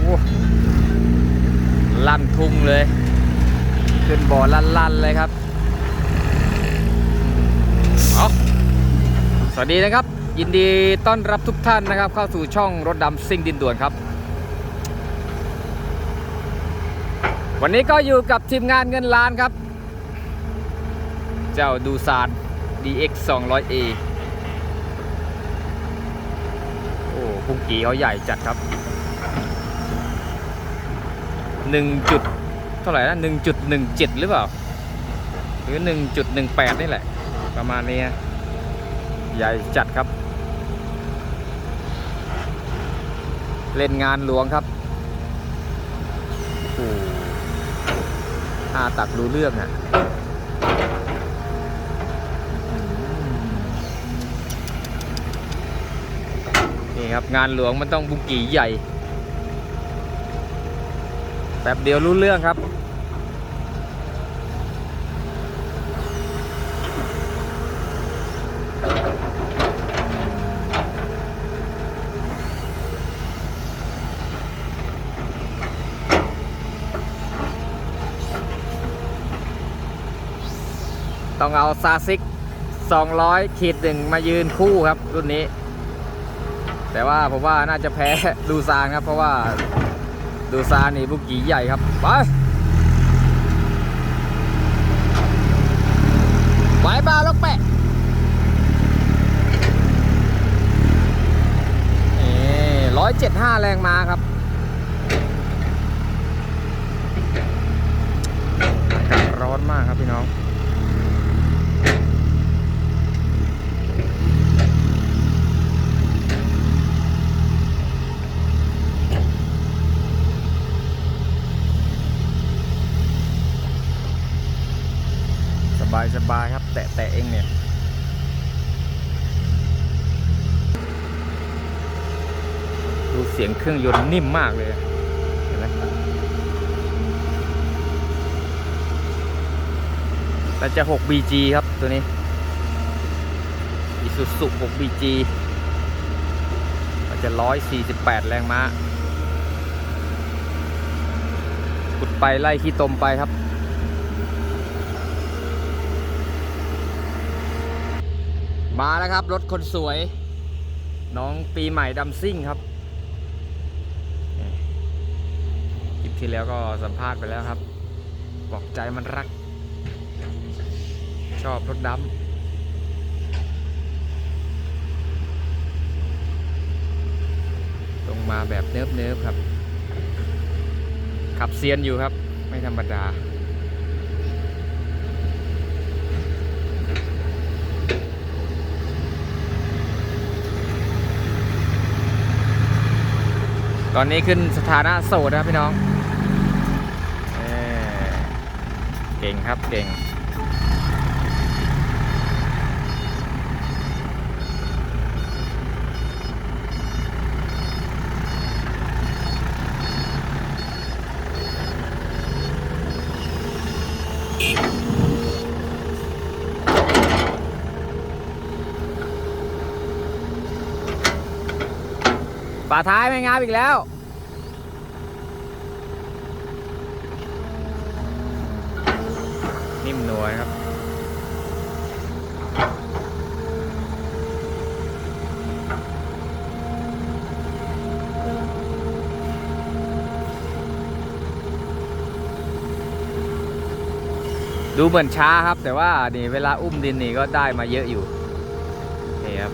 โอ้ลั่นทุ่งเลย ขึ้นบ่อลั่นๆเลยครับเอาสวัสดีนะครับ ยินดีต้อนรับทุกท่านนะครับ เข้าสู่ช่องรถดำซิ่งดินด่วนครับ วันนี้ก็อยู่กับทีมงานเงินล้านครับ เจ้าดูซาน DX 200A โอ้ พุงกีเขาใหญ่จัดครับ1จุดเท่าไหร่นะ1.17หรือเปล่า หรือ1.18นี่แหละ ประมาณนี้ใหญ่จัดครับ เล่นงานหลวงครับโอ้โหอาตักรู้เรื่องอะ นี่ครับงานหลวงมันต้องบุกี่ใหญ่แบบเดียวรู้เรื่องครับ ต้องเอาซาซิก 200ขีดหนึ่งมายืนคู่ครับรุ่นนี้ แต่ว่าผมว่าน่าจะแพ้ดูซานครับ เพราะว่าดูซานนี่บุกีใหญ่ครับ ไปไหวเปล่าลูกแปะร้อยเจ็ดห้าแรงมาครับอากาศร้อนมากครับพี่น้อง สบายสบายครับ แตะแตะเองเนี่ย ดู เครื่องยนต์นิ่มมากเลยเห็นไหมแต่จะ 6BG ครับตัวนี้ Isuzu 6BG มันจะ 148 แรงม้าขุดไปไล่ขี้ตมไปครับมาแล้วครับ รถคนสวย น้องปีใหม่ดำซิ่งครับนี่คลิป ที่แล้วก็สัมภาษณ์ไปแล้วครับ บอกใจมันรัก ชอบรถดำลงมาแบบเนิบเนิบๆครับ ขับเซียนอยู่ครับ ไม่ธรรมดา ตอนนี้ขึ้นสถานะโสดนะครับพี่น้องเอ่อเก่งครับ เก่ง ฝาท้ายไม่งามอีกแล้ว นิ่มนวลครับ ดูเหมือนช้าครับ แต่ว่านี่เวลาอุ้มดินนี่ก็ได้มาเยอะอยู่นี่ครับ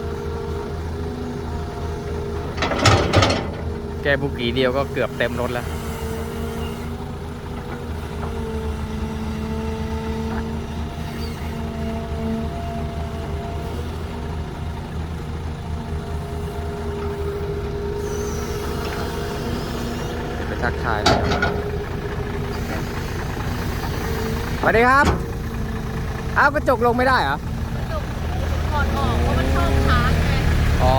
แกบุกีเดียวก็เกือบเต็มรถแล้ว ทักทายเลยครับสวัสดีครับ อ้าวกระจกลงไม่ได้เหรอ จบถอดออกเพราะมันเข้าค้างไงอ๋อ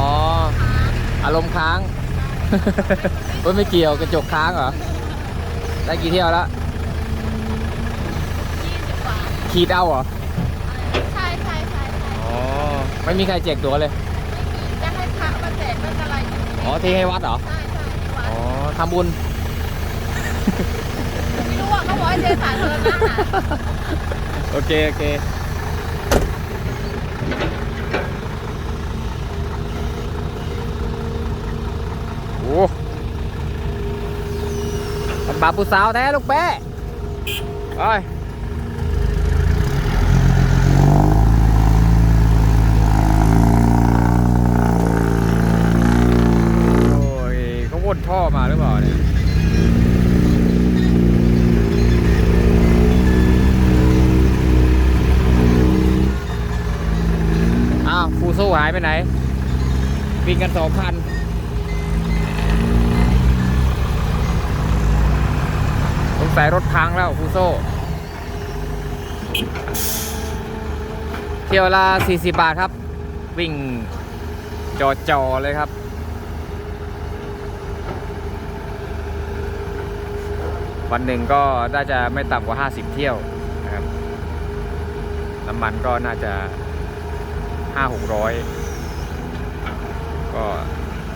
อารมณ์ค้าง เฮ้ยไม่เกี่ยวกระจกค้างเหรอ ได้กี่เที่ยวแล้ว ยี่สิบกว่าขีดเอาเหรอ ใช่ใช่ใช่ใช่อ๋อ ไม่มีใครแจกตัวเลยจะให้พี่อ๋อเทให้วัดเหรอ ใช่ใช่ที่วัดอ๋อทำบุญ ไม่รู้ว่าเขาบอกให้เทสาธารณะน่ะโอเค โอเคโอ้มันบาปูสาวแท้ลูกแป้ไปโอ้ยเขาวนท่อมาหรือเปล่า ไปไหน วิ่งกันสองคันสงสัยรถพังแล้วฟูโซ่ เที่ยวละ40 บาทครับ วิ่งจอจอๆเลยครับ วันหนึ่งก็น่าจะไม่ต่ำกว่า 50 เที่ยวนะครับน้ำมันก็น่าจะห้าห กร้อย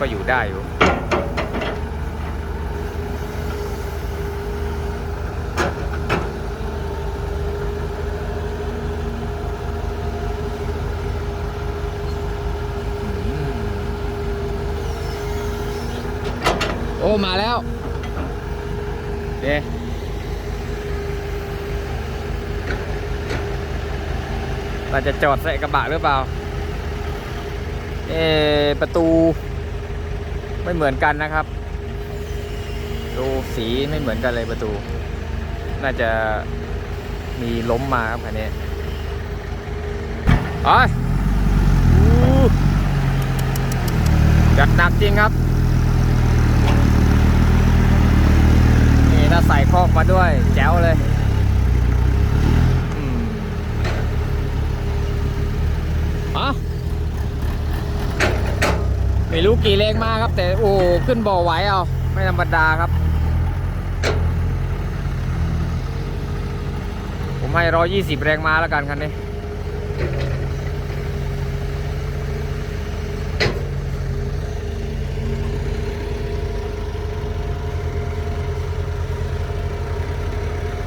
ก็ก็อยู่ได้อยู่โอ้มาแล้วโอเคเราจะจอดใส่กระบะหรือเปล่าเออ ประตูไม่เหมือนกันนะครับ ดูสีไม่เหมือนกันเลยประตู น่าจะมีล้มมาครับคันนี้ไปอู้จัดหนักจริงครับ นี่ถ้าใส่คอกมาด้วย แจ๋วเลยอืมอะ ไม่รู้กี่เลงมาครับ แต่โอ้ขึ้นบ่อไหวเอา ไม่ธรรมดาครับ ผมให้ร้อยี่สิบแรงมาแล้วกันคันนี้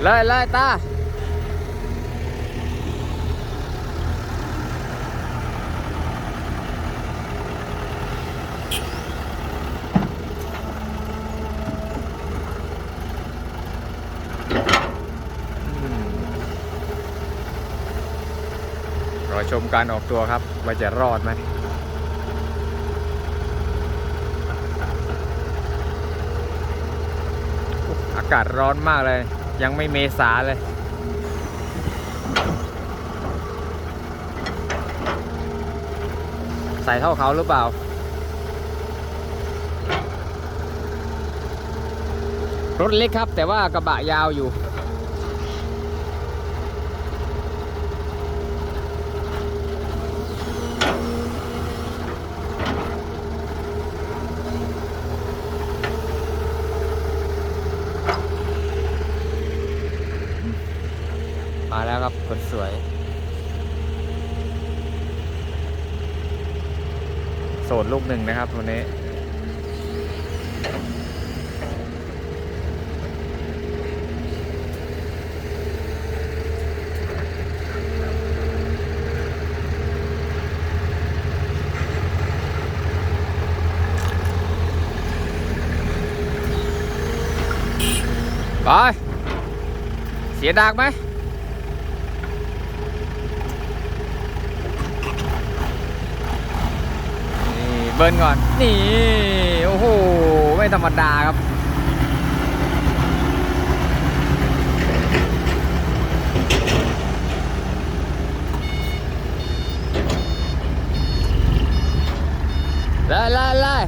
เลยเลยตา อชมการออกตัวครับ ว่าจะรอดไหมอากาศร้อนมากเลย ยังไม่เมษาเลย ใส่เท่าเขาหรือเปล่ารถเล็กครับแต่ว่ากระบะยาวอยู่ ครับคนสวย โสดลูกหนึ่งนะครับวันนี้ไปเสียดากไหม เบิร์นก่อน นี่ โอ้โห ไม่ธรรมดาครับเลยเลยเลย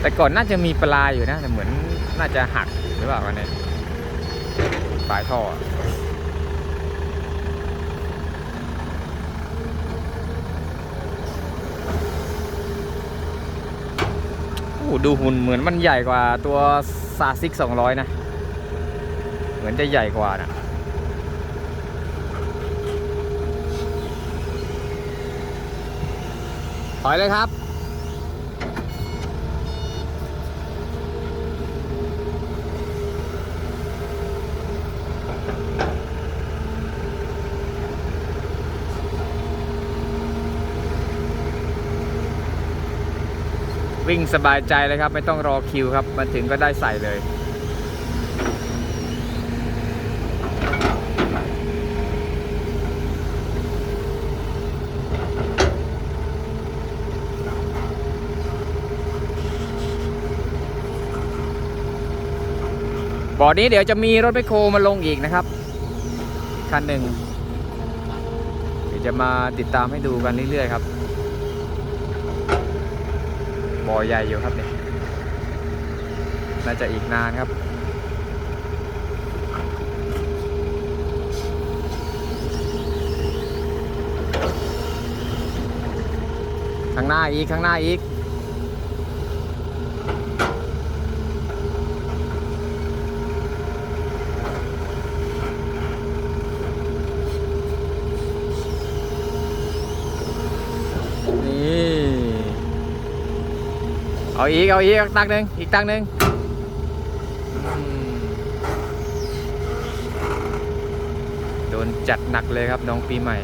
แต่ก่อนน่าจะมีปลาอยู่นะ แต่เหมือนน่าจะหักหรือเปล่ากันเนี่ย ลายท่อดูหุ่นเหมือนมันใหญ่กว่าตัวซาซิก200 นะ เหมือนจะใหญ่กว่านะถอยเลยครับ วิ่งสบายใจเลยครับ ไม่ต้องรอคิวครับมาถึงก็ได้ใส่เลยบ่อนี้เดี๋ยวจะมีรถไมคโครมาลงอีกนะครับ คันหนึ่ง เดี๋ยวจะมาติดตามให้ดูกันเรื่อยๆครับ บ่อใหญ่อยู่ครับเนี่ยน่าจะอีกนานครับ ข้างหน้าอีกข้างหน้าอีก เอาอีก เอาอีกตังหนึ่งอีกตังหนึ่งโดนจัดหนักเลยครับน้องปีใหม่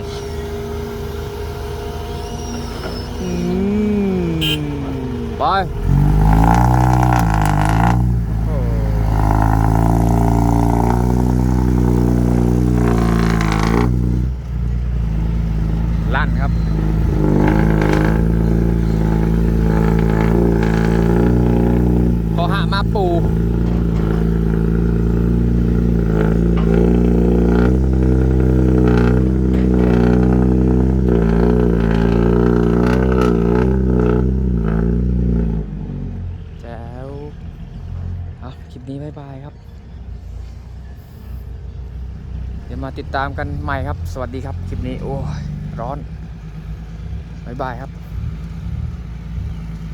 อืมไปโอ้ลั่นครับ พอหามาปู แจ๋วเอาคลิปนี้บายบายครับ เดี๋ยวมาติด ตามกันใหม่ครับ สวัสดีครับ คลิปนี้ โอ้ย ร้อนบายบายครับ